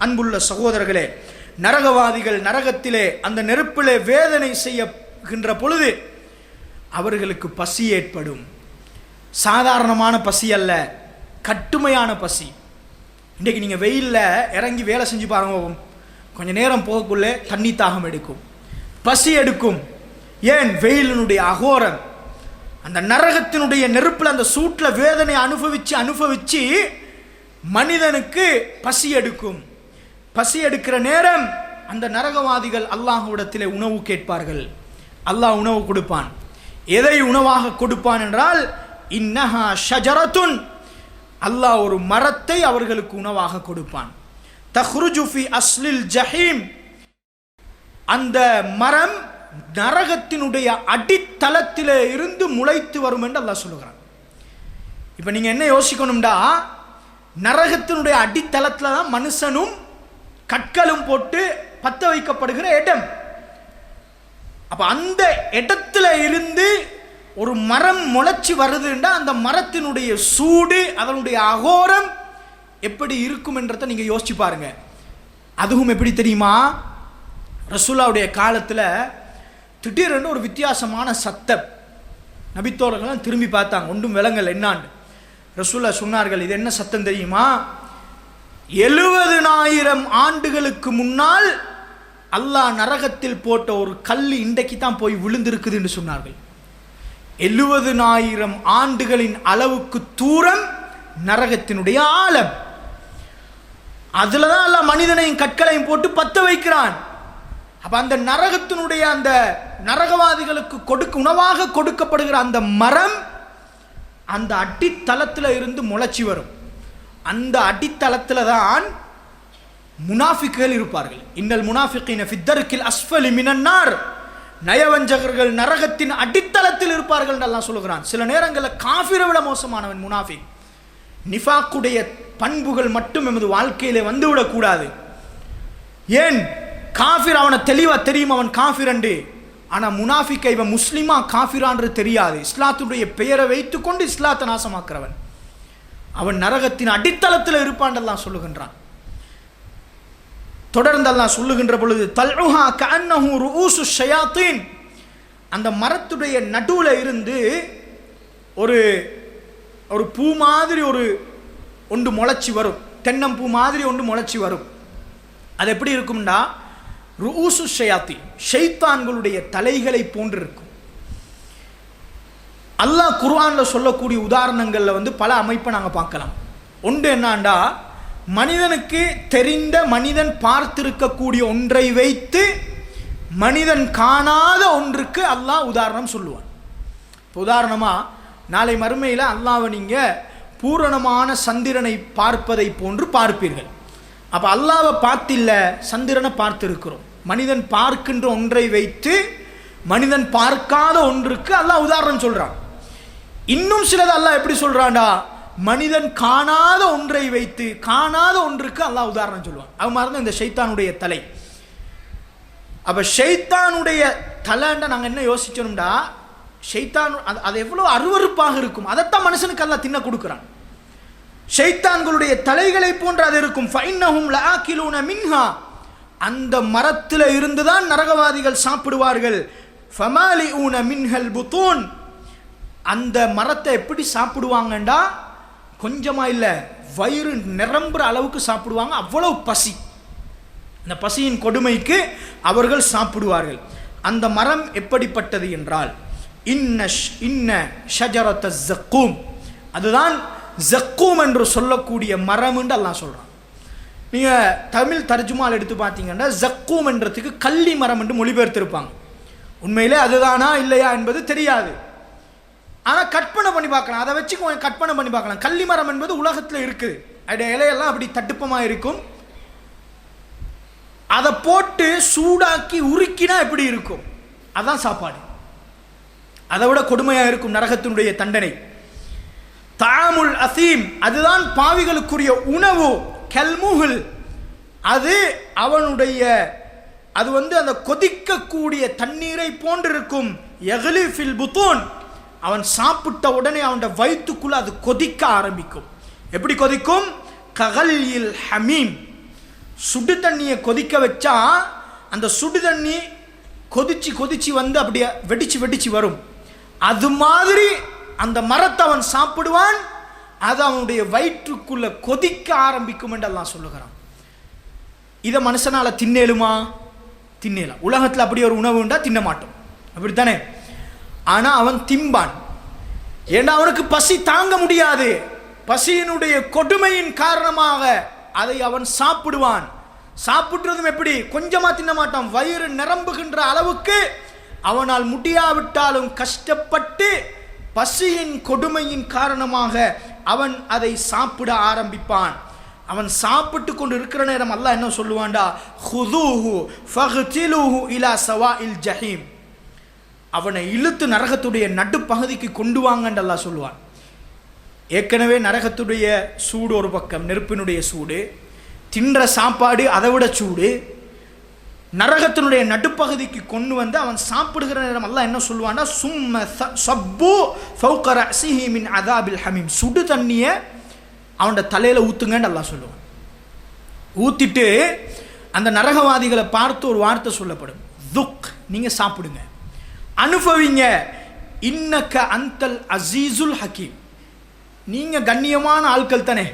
அன்புள்ள சகோதரர்களே நரகவாதிகள் நரகத்திலே அந்த நெருப்பிலே வேதனை செய்யகின்ற பொழுது அவர்களுக்கு பசி ஏற்படும். சாதாரணமான பசி அல்ல கட்டுமையான பசி. இன்றைக்கு நீங்கள் வெயிலில் இறங்கி வேலை செஞ்சு பாருங்க கொஞ்ச நேரம் போகக்குள்ளே தண்ணி தாகம் எடுக்கும். பசி எடுக்கும். ஏன்? வெயிலினுடைய அகோரம் அந்த நரகத்தினுடைய நெருப்பில் அந்த சூட்டில் வேதனை அனுபவித்து அனுபவித்து மனிதனுக்கு பசி எடுக்கும். பசி எடுக்கிற நேரம் அந்த நரகவாதிகள் அல்லாஹுவிடத்திலே உணவு கேட்பார்கள். அல்லாஹ் உணவு கொடுப்பான். எதை உணவாக கொடுப்பான் என்றால் இன்னஹா ஷஜரத்துன். அல்லாஹ் ஒரு மரத்தை அவர்களுக்கு உணவாக கொடுப்பான். தஹ்ருஜுஃபி அஸ்லில் ஜஹீம். அந்த மரம் நரகத்தினுடைய அடித்தளத்திலே இருந்து முளைத்து வரும் என்று அல்லாஹ் சொல்லுகிறான். இப்போ நீங்கள் என்ன யோசிக்கணும்டா? நரகத்தினுடைய அடித்தளத்தில் தான் மனுஷனும் கற்களும் போட்டு பத்த வைக்கப்படுகிற இடம். அப்ப அந்த இடத்துல இருந்து ஒரு மரம் முளைச்சி வருதுன்னா அந்த மரத்தினுடைய சூடு அதனுடைய அகோரம் எப்படி இருக்கும் என்றதை நீங்க யோசிச்சு பாருங்க. அதுவும் எப்படி தெரியுமா? ரசூலாவுடைய காலத்தில் திடீரென்று ஒரு வித்தியாசமான சத்தம். நபித்தோழர்கள்லாம் திரும்பி பார்த்தாங்க. ஒன்றும் விலங்கல் என்னான்னு? ரசூலா சொன்னார்கள் இது என்ன சத்தம் தெரியுமா? எழுபதுனாயிரம் ஆண்டுகளுக்கு முன்னால் அல்லாஹ் நரகத்தில் போட்ட ஒரு கல் இன்றைக்கு தான் போய் விழுந்திருக்குது என்று சொன்னார்கள். எழுபதுனாயிரம் ஆண்டுகளின் அளவுக்கு தூரம் நரகத்தினுடைய ஆழம். அதில் தான் அல்லாஹ் மனிதனையும் கற்களையும் போட்டு பத்த வைக்கிறான். அப்ப அந்த நரகத்தினுடைய அந்த நரகவாதிகளுக்கு கொடுக்க உணவாக கொடுக்கப்படுகிற அந்த மரம் அந்த அடித்தளத்தில் இருந்து முளைச்சி வரும். அந்த அடித்தளத்தில் தான் முனாஃபிக்குகள் இருப்பார்கள். இன்னல் முனாஃபிக்கின ஃபித்தருக்கில் அஸ்ஃபலி மினன்னார் நயவஞ்சகர்கள் நரகத்தின் அடித்தளத்தில் இருப்பார்கள் என்று சொல்லுகிறான். சில நேரங்களில் காஃபிரை விட மோசமானவன் முனாஃபிக். நிஃபாக்குடைய பண்புகள் மட்டும் எமது வாழ்க்கையிலே வந்துவிடக்கூடாது ஏன்? காஃபிர் அவனை தெளிவாக தெரியும் அவன் காஃபிர் என்று ஆனால் முனாஃபிக்கை இவன் முஸ்லிமா காஃபிரான்று தெரியாது. இஸ்லாத்துடைய பெயரை வைத்துக்கொண்டு இஸ்லாத்தை நாசமாக்குறவன். அவன் நரகத்தின் அடித்தளத்தில் இருப்பான்றெல்லாம் சொல்லுகின்றான். தொடர்ந்தெல்லாம் சொல்லுகின்ற பொழுது தல்ஹா கன்னஹு ரூசு ஷயாத்தீன். அந்த மரத்துடைய நடுவில் இருந்து ஒரு ஒரு பூ மாதிரி ஒரு ஒன்று முளைச்சி வரும். தென்னம்பூ மாதிரி ஒன்று முளைச்சி வரும். அது எப்படி இருக்கும்னா ரூசு ஷயாத்தி ஷைத்தான்களுடைய தலைகளை போன்று இருக்கும் அல்லாஹ் குர்ஆனில் சொல்லக்கூடிய உதாரணங்களில் வந்து பல அமைப்பை நாங்கள் பார்க்கலாம். ஒன்று என்னாண்டா மனிதனுக்கு தெரிந்த மனிதன் பார்த்திருக்கக்கூடிய ஒன்றை வைத்து மனிதன் காணாத ஒன்றுக்கு அல்லாஹ் உதாரணம் சொல்லுவான். இப்போ உதாரணமாக நாளை மறுமையில் அல்லாவை நீங்கள் பூரணமான சந்திரனை பார்ப்பதை போன்று பார்ப்பீர்கள். அப்போ அல்லாவை பார்த்தில்ல சந்திரனை பார்த்திருக்கிறோம். மனிதன் பார்க்கின்ற ஒன்றை வைத்து மனிதன் பார்க்காத ஒன்றுக்கு அல்லாஹ் உதாரணம் சொல்கிறான் இன்னும் சிலது அல்லாஹ் எப்படி சொல்கிறான்டா மனிதன் காணாத ஒன்றை வைத்து காணாத ஒன்றுக்கு அல்லாஹ் உதாரணம் சொல்லுவான். அது மாதிரி தான் இந்த ஷைத்தானுடைய தலை. அப்போ ஷைத்தானுடைய தலைன்ற நாங்கள் என்ன யோசிச்சோம்டா? ஷைத்தான் அது அது எவ்வளோ அருவருப்பாக இருக்கும். அதைத்தான் மனுஷனுக்கு அல்லாஹ் தின்ன கொடுக்குறான். ஷைத்தான்களுடைய தலைகளை போன்று அது இருக்கும். ஃபைன்னஹும் லஆக்கிலூன மின்ஹா. அந்த மரத்தில் இருந்து தான் நரகவாதிகள் சாப்பிடுவார்கள். ஃபமாலி ஊன மின்ஹல் புத்தூன் அந்த மரத்தை எப்படி சாப்பிடுவாங்கண்டா? கொஞ்சமா இல்லை வயிறு நிரம்புற அளவுக்கு சாப்பிடுவாங்க. அவ்வளவு பசி. அந்த பசியின் கொடுமைக்கு அவர்கள் சாப்பிடுவார்கள். அந்த மரம் எப்படிப்பட்டது என்றால் இன்ன ஷ்- இன்ன ஷஜரத்த ஜக்கூம். அதுதான் ஜக்கூம் என்று சொல்லக்கூடிய மரம் என்று எல்லாம் சொல்றான். நீங்க தமிழ் தர்ஜுமால் எடுத்து பார்த்தீங்கன்னா ஜக்கூம் என்றதுக்கு கள்ளி மரம் என்று மொழிபெயர்த்திருப்பாங்க. உண்மையிலே அதுதானா இல்லையா என்பது தெரியாது. ஆனால் கற்பனை பண்ணி பார்க்கலாம். அதை வச்சு கொஞ்சம் கற்பனை பண்ணி பார்க்கலாம். கள்ளி மரம் என்பது உலகத்தில் இருக்குது அதோட இலையெல்லாம் அப்படி தட்டுப்பமாக இருக்கும். அதை போட்டு சூடாக்கி உருக்கினா எப்படி இருக்கும்? அதான் சாப்பாடு. அதை விட கொடுமையாக இருக்கும் நரகத்தினுடைய தண்டனை. தாமுல் அசீம் அதுதான் பாவிகளுக்குரிய உணவு கல்முகுல். அது அவனுடைய அது வந்து அந்த கொதிக்கக்கூடிய தண்ணீரை போன்றிருக்கும். எகலி ஃபில் அவன் சாப்பிட்ட உடனே அவனுடைய வயிற்றுக்குள்ளே அது கொதிக்க ஆரம்பிக்கும். எப்படி கொதிக்கும்? ககல்யில் ஹமீம். சுடு தண்ணியை கொதிக்க வச்சா அந்த சுடு தண்ணி கொதிச்சு கொதிச்சு வந்து அப்படியே வெடிச்சு வெடிச்சு வரும். அது மாதிரி அந்த மரத்தை அவன் சாப்பிடுவான் அது அவனுடைய வயிற்றுக்குள்ள கொதிக்க ஆரம்பிக்கும் என்று சொல்லுகிறான். இதை மனுஷனால் தின்னேலுமா? தின்னேலாம். உலகத்தில் அப்படி ஒரு உணவு உண்டா? தின்ன மாட்டோம் அப்படித்தானே? ஆனால் அவன் திம்பான். ஏன்னா அவனுக்கு பசி தாங்க முடியாது? பசியினுடைய கொடுமையின் காரணமாக அதை அவன் சாப்பிடுவான். சாப்பிடுறதும் எப்படி? கொஞ்சமாக தின்ன மாட்டான். வயிறு நிரம்புகின்ற அளவுக்கு அவனால் முடியாவிட்டாலும் கஷ்டப்பட்டு பசியின் கொடுமையின் காரணமாக அவன் அதை சாப்பிட ஆரம்பிப்பான். அவன் சாப்பிட்டு கொண்டு இருக்கிற நேரம் அல்லாஹ் என்ன சொல்லுவான்டா? ஹுதூஹு ஃபஹ்திலுஹு இலா சவா இல் ஜஹீம். அவனை இழுத்து நரகத்துடைய நடுப்பகுதிக்கு கொண்டு வாங்கன்றெல்லாம் சொல்லுவான். ஏற்கனவே நரகத்துடைய சூடு ஒரு பக்கம் நெருப்பினுடைய சூடு தின்ற சாப்பாடு அதை விட சூடு. நரகத்தினுடைய நடுப்பகுதிக்கு கொண்டு வந்து அவன் சாப்பிடுகிற நேரம் எல்லாம் என்ன சொல்லுவான்னா சும்ம ச- சப்பு ஃபௌக ரஅஸிஹி அதாபில் ஹமீம். சுடு தண்ணியை அவனோட தலையில் ஊற்றுங்கன்னு எல்லாம் சொல்லுவான். ஊற்றிட்டு அந்த நரகவாதிகளை பார்த்து ஒரு வார்த்தை சொல்லப்படும். துக் நீங்கள் சாப்பிடுங்க. அனுபவிங்க. இன்னக்க அந்தல் அசீசுல் ஹக்கீம். நீங்க கண்ணியமான ஆட்கள் தானே.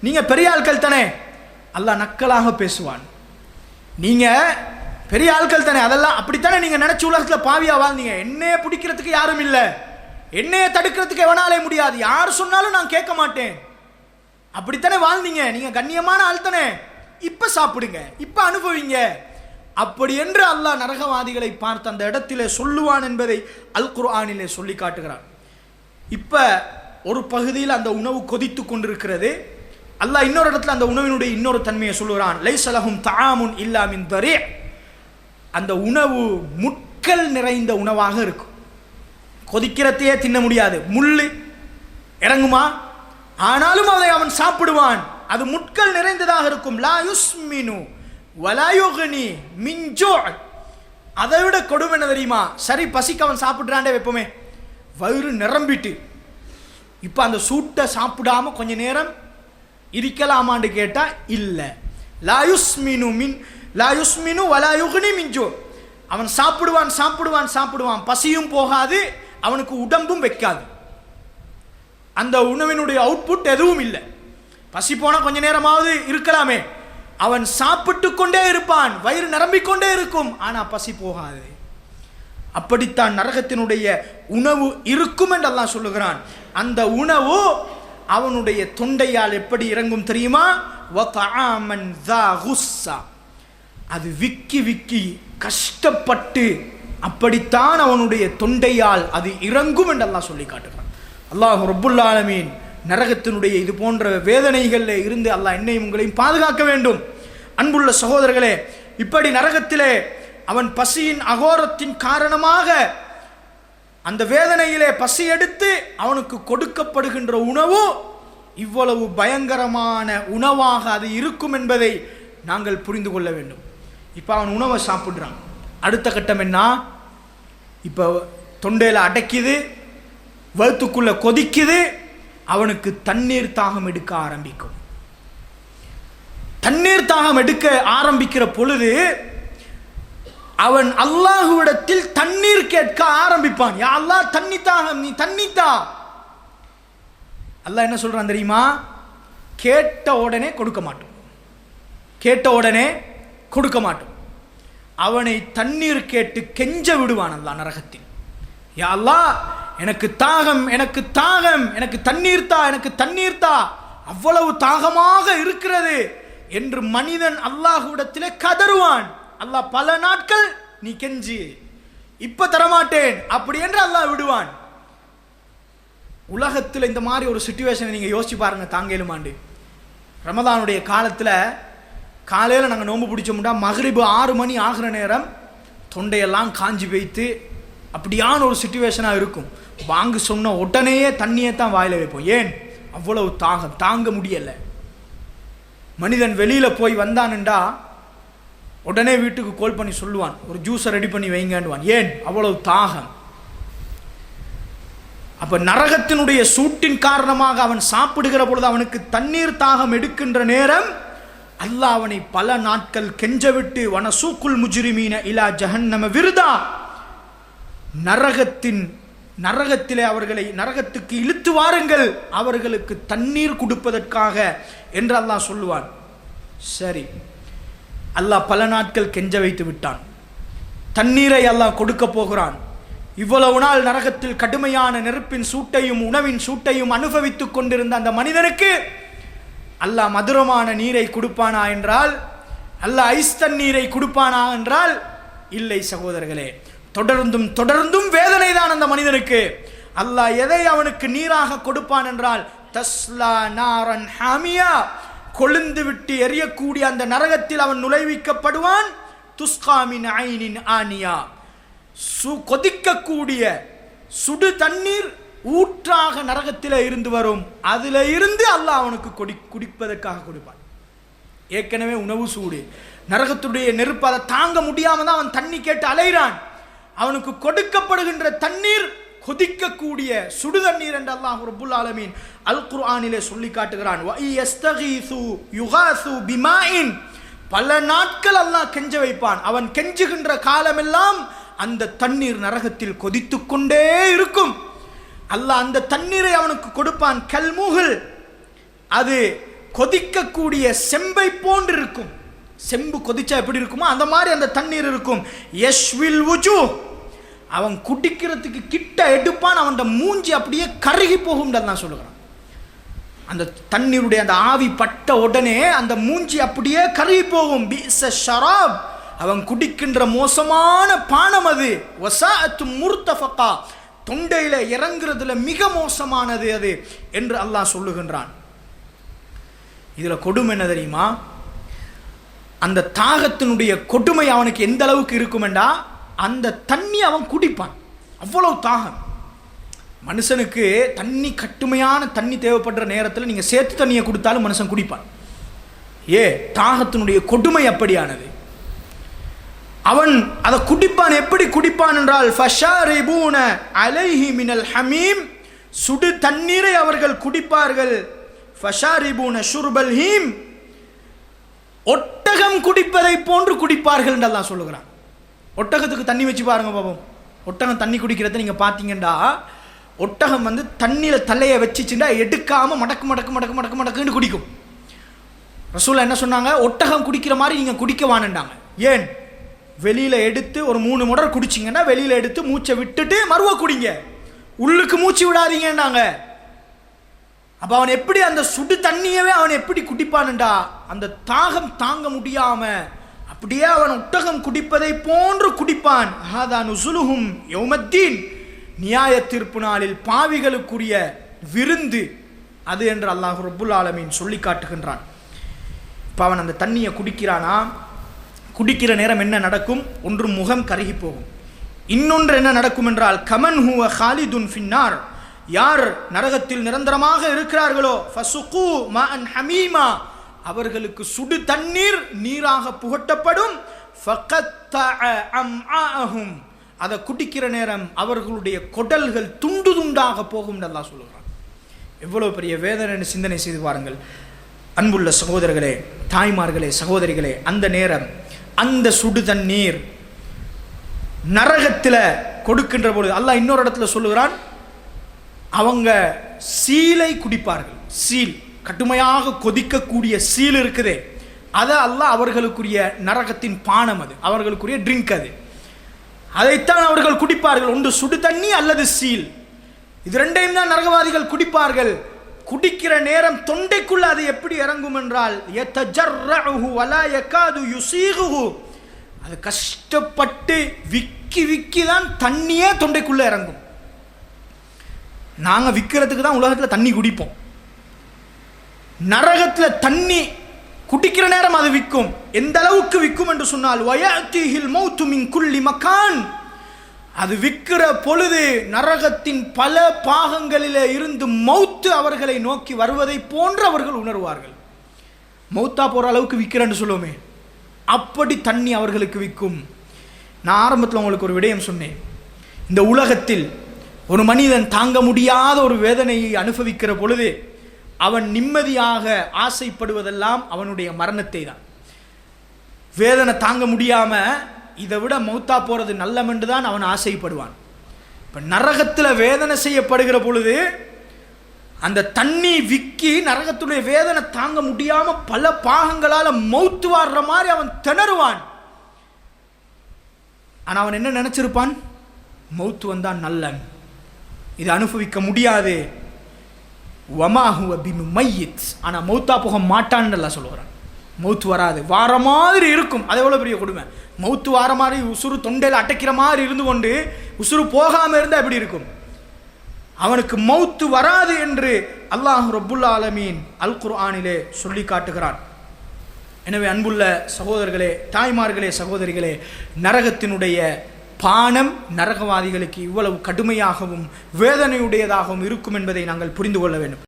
நீங்க பெரிய ஆட்கள் தானே. அல்லாஹ் நக்கலாக பேசுவான். நீங்க பெரிய ஆட்கள் தானே. அதெல்லாம் அப்படித்தானே நீங்க நினச்ச உலகத்துல பாவியா வாழ்ந்தீங்க. என்னைய பிடிக்கிறதுக்கு யாரும் இல்லை. என்னைய தடுக்கிறதுக்கு எவனாலே முடியாது. யார் சொன்னாலும் நான் கேட்க மாட்டேன். அப்படித்தானே வாழ்ந்தீங்க. நீங்க கண்ணியமான ஆள் தானே. இப்ப சாப்பிடுங்க. இப்ப அனுபவிங்க. அப்படி என்று அல்லாஹ் நரகவாதிகளை பார்த்து அந்த இடத்திலே சொல்லுவான் என்பதை அல் குர்ஆனிலே சொல்லி காட்டுகிறான். இப்போ ஒரு பகுதியில் அந்த உணவு கொதித்து கொண்டிருக்கிறது. அல்லாஹ் இன்னொரு இடத்துல அந்த உணவினுடைய இன்னொரு தன்மையை சொல்லுகிறான். லைசலகும் தஆமுன் இல்லா இல்லாமின் தரீ. அந்த உணவு முட்கள் நிறைந்த உணவாக இருக்கும். கொதிக்கிறதையே தின்ன முடியாது. முள்ளு இறங்குமா? ஆனாலும் அதை அவன் சாப்பிடுவான். அது முட்கள் நிறைந்ததாக இருக்கும். லா யுஸ்மினு. வலாயுகனி மிஞ்சோ அதை விட கொடுமை என்ன தெரியுமா? சரி பசிக்கு அவன் சாப்பிட்றாண்டே வைப்போமே. வயிறு நிரம்பிட்டு. இப்போ அந்த சூட்டை சாப்பிடாம கொஞ்ச நேரம் இருக்கலாமான்னு கேட்டா இல்லை. லாயுஸ்மினு மின் லாயுஸ்மினு வலாயுகுனி மிஞ்சோ அவன் சாப்பிடுவான் சாப்பிடுவான் சாப்பிடுவான். பசியும் போகாது அவனுக்கு உடம்பும் வைக்காது. அந்த உணவினுடைய அவுட்புட் எதுவும் இல்லை. பசி போனால் கொஞ்ச நேரமாவது இருக்கலாமே. அவன் சாப்பிட்டு கொண்டே இருப்பான் வயிறு நிரம்பிக்கொண்டே இருக்கும் ஆனால் பசி போகாது. அப்படித்தான் நரகத்தினுடைய உணவு இருக்கும் என்றெல்லாம் சொல்லுகிறான். அந்த உணவு அவனுடைய தொண்டையால் எப்படி இறங்கும் தெரியுமா? அது விக்கி விக்கி கஷ்டப்பட்டு அப்படித்தான் அவனுடைய தொண்டையால் அது இறங்கும் என்றெல்லாம் சொல்லி காட்டுகிறான். அல்லாஹ் ரபுல்லாலமீன் நரகத்தினுடைய இது போன்ற வேதனைகளில் இருந்து அல்லாஹ் என்னையும் உங்களையும் பாதுகாக்க வேண்டும். அன்புள்ள சகோதரர்களே இப்படி நரகத்திலே அவன் பசியின் அகோரத்தின் காரணமாக அந்த வேதனையிலே பசி எடுத்து அவனுக்கு கொடுக்கப்படுகின்ற உணவு இவ்வளவு பயங்கரமான உணவாக அது இருக்கும் என்பதை நாங்கள் புரிந்து கொள்ள வேண்டும். இப்போ அவன் உணவை சாப்பிட்றான். அடுத்த கட்டம் என்ன? இப்போ தொண்டையில் அடைக்குது வயிற்றுக்குள்ள கொதிக்குது அவனுக்கு தண்ணீர் தாகம் எடுக்க ஆரம்பிக்கும். தண்ணீர் தாகம் எடுக்க ஆரம்பிக்கிற பொழுது அவன் அல்லாஹுவிடத்தில் தண்ணீர் கேட்க ஆரம்பிப்பான். யா அல்லாஹ் தண்ணி தாகம் நீ தண்ணி தா. அல்லாஹ் என்ன சொல்றான் தெரியுமா? கேட்ட உடனே கொடுக்க மாட்டோம் கேட்ட உடனே கொடுக்க மாட்டோம் அவனை தண்ணீர் கேட்டு கெஞ்ச விடுவான் அல்லா நரகத்தில். யா அல்லா எனக்கு தாகம் எனக்கு தாகம் எனக்கு தண்ணீர் தா எனக்கு தண்ணீர் தா. அவ்வளவு தாகமாக இருக்கிறது என்று மனிதன் அல்லாஹுடத்திலே கதறுவான். அல்லாஹ் பல நாட்கள் நீ கெஞ்சி இப்ப தரமாட்டேன் அப்படி என்று அல்லாஹ் விடுவான். உலகத்தில் இந்த மாதிரி ஒரு சுச்சுவேஷனை நீங்க யோசிச்சு பாருங்க தாங்கேலுமாண்டு ரமதானுடைய காலத்தில் காலையில் நாங்கள் நோன்பு பிடிச்சோம்னா மகரிபு ஆறு மணி ஆகிற நேரம் தொண்டையெல்லாம் காஞ்சி வைத்து அப்படியான ஒரு சுச்சுவேஷனாக இருக்கும். வாங்க சொன்ன உடனேயே தண்ணியை தான் வாயில் வைப்போம். ஏன்? அவ்வளவு தாகம். தாங்க முடியலை. மனிதன் வெளியில் போய் வந்தானுண்டா உடனே வீட்டுக்கு கோல் பண்ணி சொல்லுவான். ஒரு ஜூஸை ரெடி பண்ணி வைங்கன்னுவான். ஏன்? அவ்வளவு தாகம். அப்போ நரகத்தினுடைய சூட்டின் காரணமாக அவன் சாப்பிடுகிற பொழுது அவனுக்கு தண்ணீர் தாகம் எடுக்கின்ற நேரம் அல்லாஹ் அவனை பல நாட்கள் கெஞ்சவிட்டு வனசூக்குல் முஜிரிமீன இலா ஜஹன்னம விருதா? நரகத்தின் நரகத்திலே அவர்களை நரகத்துக்கு இழுத்து வாருங்கள். அவர்களுக்கு தண்ணீர் கொடுப்பதற்காக என்று அல்லாஹ் சொல்லுவான். சரி. அல்லாஹ் பல நாட்கள் கெஞ்ச வைத்து விட்டான். தண்ணீரை அல்லாஹ் கொடுக்க போகிறான். இவ்வளவு நாள் நரகத்தில் கடுமையான நெருப்பின் சூட்டையும் உணவின் சூட்டையும் அனுபவித்துக் கொண்டிருந்த அந்த மனிதனுக்கு அல்லாஹ் மதுரமான நீரை கொடுப்பானா என்றால் அல்லாஹ் ஐஸ் தண்ணீரை கொடுப்பானா என்றால் இல்லை சகோதரர்களே. தொடர்ந்தும் தொடர்ந்தும் வேதனை தான் அந்த மனிதனுக்கு. அல்லாஹ் எதை அவனுக்கு நீராக கொடுப்பான் என்றால் தஸ்லா நாரன் ஹாமியா. கொழுந்து விட்டு எரியக்கூடிய அந்த நரகத்தில் அவன் நுழைவிக்கப்படுவான். துஸ்காமின் ஐனின் ஆனியா. சு கொதிக்கக்கூடிய சுடு தண்ணீர் ஊற்றாக நரகத்தில் இருந்து வரும். அதில் இருந்து அல்லாஹ் அவனுக்கு கொடி குடிப்பதற்காக கொடுப்பான். ஏற்கனவே உணவு சூடு. நரகத்துடைய நெருப்பு அதை தாங்க முடியாம தான் அவன் தண்ணி கேட்டு அலைகிறான் அவனுக்கு கொடுக்கப்படுகின்ற தண்ணீர் கொதிக்கக்கூடிய சுடு தண்ணீர் என்று அல்லாஹ் ரபுல் ஆலமீன் அல் குர்ஆனிலே சொல்லி காட்டுகிறான். பல நாட்கள் அல்லாஹ் கெஞ்ச வைப்பான். அவன் கெஞ்சுகின்ற காலமெல்லாம் அந்த தண்ணீர் நரகத்தில் கொதித்து கொண்டே இருக்கும். அல்லாஹ் அந்த தண்ணீரை அவனுக்கு கொடுப்பான். கல்முகில் அது கொதிக்கக்கூடிய செம்பை போன்றிருக்கும். செம்பு கொதிச்சா எப்படி இருக்குமோ அந்த மாதிரி அந்த தண்ணீர் இருக்கும். யஷ்வில் உஜு அவன் குடிக்கிறதுக்கு கிட்ட எடுப்பான் அவன் மூஞ்சி அப்படியே கருகி போகும் நான் சொல்லுகிறான். அந்த தண்ணீருடைய அந்த ஆவி பட்ட உடனே அந்த மூஞ்சி அப்படியே கருகி போகும். பீச ஷராப். அவன் குடிக்கின்ற மோசமான பானம் அது. வசாஅத்து முர்த்தஃபகா. தொண்டையில இறங்குறதுல மிக மோசமானது அது என்று அல்லாஹ் சொல்லுகின்றான். இதுல கொடுமை என்ன தெரியுமா? அந்த தாகத்தினுடைய கொடுமை அவனுக்கு எந்த அளவுக்கு இருக்குமெண்டா அந்த தண்ணி அவன் குடிப்பான். அவ்வளவு தாகம். மனுஷனுக்கு தண்ணி கட்டுமையான தண்ணி தேவைப்படுற நேரத்தில் நீங்கள் சேர்த்து தண்ணியை கொடுத்தாலும் மனுஷன் குடிப்பான். ஏ தாகத்தினுடைய கொடுமை அப்படியானது? அவன் அதை குடிப்பான். எப்படி குடிப்பான் என்றால் ஃபஷாரிபூன அலைஹி மினல் ஹமீம். சுடு தண்ணீரை அவர்கள் குடிப்பார்கள். ஃபஷாரிபூன ஷுர்பல் ஹீம். ஒட்டகம் குடிப்பதை போன்று குடிப்பார்கள் என்றெல்லாம் சொல்லுகிறான். ஒட்டகத்துக்கு தண்ணி வச்சு பாருங்க பாபம். ஒட்டகம் தண்ணி குடிக்கிறத நீங்கள் பார்த்தீங்கன்னா ஒட்டகம் வந்து தண்ணியில் தலையை வச்சுச்சுன்னா எடுக்காமல் மடக்கு மடக்கு மடக்கு மடக்கு மடக்குன்னு குடிக்கும். ரசூலா என்ன சொன்னாங்க? ஒட்டகம் குடிக்கிற மாதிரி நீங்கள் குடிக்க வானண்டாங்க ஏன்? வெளியில் எடுத்து ஒரு மூணு முடர் குடிச்சிங்கன்னா வெளியில் எடுத்து மூச்சை விட்டுட்டு மறுவ குடிங்க. உள்ளுக்கு மூச்சு விடாதீங்கன்னாங்க. அப்போ அவன் எப்படி அந்த சுடு தண்ணியவே அவன் எப்படி குடிப்பானுண்டா அந்த தாகம் தாங்க முடியாம அப்படியே அவன் ஒட்டகம் குடிப்பதை போன்று குடிப்பான். ஹாதா நுசுலுஹும் யௌமத்தீன். நியாய தீர்ப்பு நாளில் பாவிகளுக்குரிய விருந்து அது என்று அல்லாஹ் ரபுல் ஆலமீன் சொல்லி காட்டுகின்றான். இப்போ அவன் அந்த தண்ணியை குடிக்கிறானா? குடிக்கிற நேரம் என்ன நடக்கும்? ஒன்று முகம் கருகி போகும். இன்னொன்று என்ன நடக்கும் என்றால் கமன் ஹுவ ஹாலிதுன் ஃபின்னார். யார் நரகத்தில் நிரந்தரமாக இருக்கிறார்களோ ஃபசுகு மஅன் ஹமீமா அவர்களுக்கு சுடு தண்ணீர் நீராக புகட்டப்படும். அதை குடிக்கிற நேரம் அவர்களுடைய குடல்கள் துண்டு துண்டாக போகும் நல்லா சொல்லுகிறான். எவ்வளவு பெரிய வேதனை சிந்தனை செய்து பாருங்கள். அன்புள்ள சகோதரர்களே தாய்மார்களே சகோதரிகளே அந்த நேரம் அந்த சுடு தண்ணீர் நரகத்தில் கொடுக்கின்ற பொழுது அல்லாஹ் இன்னொரு இடத்துல சொல்லுகிறான் அவங்க சீலை குடிப்பார்கள். சீல். கடுமையாக கொதிக்கக்கூடிய சீல் இருக்குதே. அதை அல்ல அவர்களுக்குரிய நரகத்தின் பானம் அது. அவர்களுக்குரிய ட்ரிங்க் அது. அதைத்தான் அவர்கள் குடிப்பார்கள். ஒன்று சுடு தண்ணி அல்லது சீல். இது ரெண்டையும் தான் நரகவாதிகள் குடிப்பார்கள். குடிக்கிற நேரம் தொண்டைக்குள்ள அது எப்படி இறங்கும் என்றால் அது கஷ்டப்பட்டு விக்கி விக்கி தான் தண்ணியே தொண்டைக்குள்ள இறங்கும். நாங்கள் விற்கிறதுக்கு தான் உலகத்தில் தண்ணி குடிப்போம். நரகத்தில் தண்ணி குடிக்கிற நேரம் அது விற்கும். எந்த அளவுக்கு விற்கும் என்று சொன்னால் வயத்திஹில் மௌத்து மின் மக்கான் அது விற்கிற பொழுது நரகத்தின் பல பாகங்களில் இருந்து மௌத்து அவர்களை நோக்கி வருவதை போன்று அவர்கள் உணர்வார்கள். மௌத்தா போகிற அளவுக்கு விற்கிறேன்னு சொல்லுவோமே. அப்படி தண்ணி அவர்களுக்கு விற்கும். நான் ஆரம்பத்தில் உங்களுக்கு ஒரு விடயம் சொன்னேன். இந்த உலகத்தில் ஒரு மனிதன் தாங்க முடியாத ஒரு வேதனையை அனுபவிக்கிற பொழுது அவன் நிம்மதியாக ஆசைப்படுவதெல்லாம் அவனுடைய மரணத்தை தான் வேதனை தாங்க முடியாமல் இதை விட மௌத்தா போகிறது நல்லமென்று தான் அவன் ஆசைப்படுவான். இப்போ நரகத்தில் வேதனை செய்யப்படுகிற பொழுது அந்த தண்ணி விக்கி நரகத்துடைய வேதனை தாங்க முடியாமல் பல பாகங்களால் மௌத்து வாடுற மாதிரி அவன் திணறுவான். ஆனால் அவன் என்ன நினச்சிருப்பான்? மௌத்து வந்தான் நல்லன். இது அனுபவிக்க முடியாது. வமாஹுவ பிமு மையித். ஆனால் மௌத்தா போக மாட்டான்னு எல்லாம் சொல்லுவான் மௌத்து வராது. வார மாதிரி இருக்கும். அது எவ்வளோ பெரிய கொடுமை? மௌத்து வார மாதிரி உசுறு தொண்டையில் அட்டைக்கிற மாதிரி இருந்து கொண்டு உசுறு போகாம இருந்தால் எப்படி இருக்கும்? அவனுக்கு மௌத்து வராது என்று அல்லாஹ் ரபுல்லா ஆலமீன் அல் குர்ஆனிலே சொல்லி காட்டுகிறான். எனவே அன்புள்ள சகோதரர்களே தாய்மார்களே சகோதரிகளே நரகத்தினுடைய பானம் நரகவாதிகளுக்கு இவ்வளவு கடுமையாகவும் வேதனையுடையதாகவும் இருக்கும் என்பதை நாங்கள் புரிந்து கொள்ள வேண்டும்.